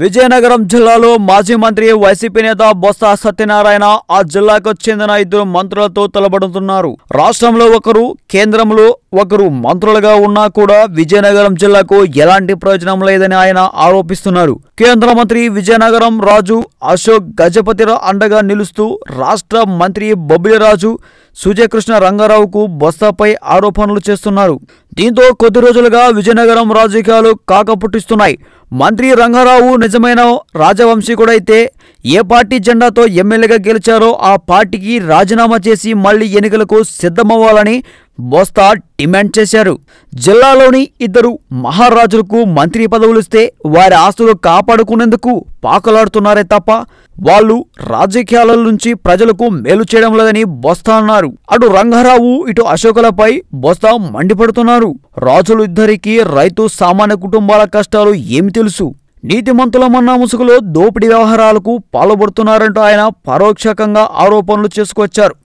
విజయనగరం జిల్లాలో మాజీ మంత్రి వైసీపీ నేత బొత్స సత్యనారాయణ ఆ జిల్లాకు చెందిన ఇద్దరు మంత్రులతో తలబడుతున్నారు. రాష్ట్రంలో ఒకరు కేంద్రంలో ఒకరు మంత్రులుగా ఉన్నా కూడా విజయనగరం జిల్లాకు ఎలాంటి ప్రయోజనం లేదని ఆయన ఆరోపిస్తున్నారు. కేంద్ర మంత్రి విజయనగరం రాజు అశోక్ గజపతిర అండగా నిలుస్తూ రాష్ట్ర మంత్రి బొబ్బిలిరాజు సూర్యకృష్ణ రంగారావుకు బొత్సపై ఆరోపణలు చేస్తున్నారు. దీంతో కొద్ది రోజులుగా విజయనగరం రాజకీయాలు కాకపుట్టిస్తున్నాయి. మంత్రి రంగారావు నిజమైన రాజవంశీకుడైతే ఏ పార్టీ జెండాతో ఎమ్మెల్యేగా గెలిచారో ఆ పార్టీకి రాజీనామా చేసి మళ్ళీ ఎన్నికలకు సిద్ధమవ్వాలని బోస్తా డిమాండ్ చేశారు. జిల్లాలోని ఇద్దరు మహారాజులకు మంత్రి పదవులిస్తే వారి ఆస్తులు కాపాడుకునేందుకు పాకులాడుతున్నారే తప్ప వాళ్ళు రాజకీయాల నుంచి ప్రజలకు మేలు చేయడం లేదని బొస్తా అన్నారు. అటు రంగారావు ఇటు అశోకులపై బొస్తా మండిపడుతున్నారు. రాజులు ఇద్దరికీ రైతు సామాన్య కుటుంబాల కష్టాలు ఏమి తెలుసు? నీతిమంతుల మన్నా ముసుగులో దోపిడీ వ్యవహారాలకు పాల్పడుతున్నారంటూ ఆయన పరోక్షకంగా ఆరోపణలు చేసుకొచ్చారు.